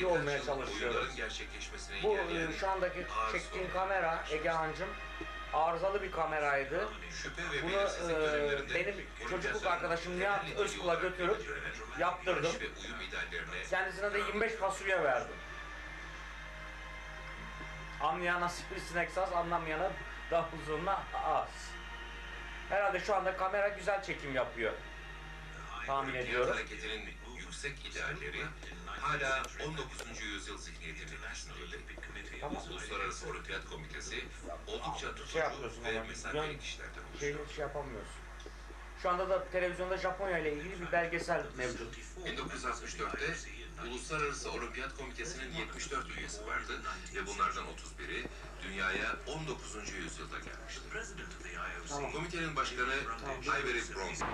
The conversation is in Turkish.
iyi olmaya çalışıyoruz. Bu e, şu andaki sorunlar. kamera Ege Hancım arızalı bir kameraydı. Bunu e, benim çocukluk arkadaşım Nihat Özkul'a götürüp yaptırdım. Kendisine de 25 fasulye verdim. Anlayana sivrisinek saz, anlamayana davul zurna az. Herhalde şu anda kamera güzel çekim yapıyor. Tahmin ediyorum. Yüksek idealleri hala 19. yüzyıl zihniyetinin etkisindeydi. Tamam. Uluslararası Olimpiyat Komitesi oldukça Şey tutucu yapıyorsun ve mesafeli kişilerden Şey, oluşuyor. şey yapamıyorsun. Şu anda da televizyonda Japonya ile ilgili bir belgesel mevcut. 1964'te Uluslararası Olimpiyat Komitesi'nin 74 üyesi vardı ve bunlardan 31'i dünyaya 19. yüzyılda gelmişti. Tamam. Komitenin başkanı Ivory Bronze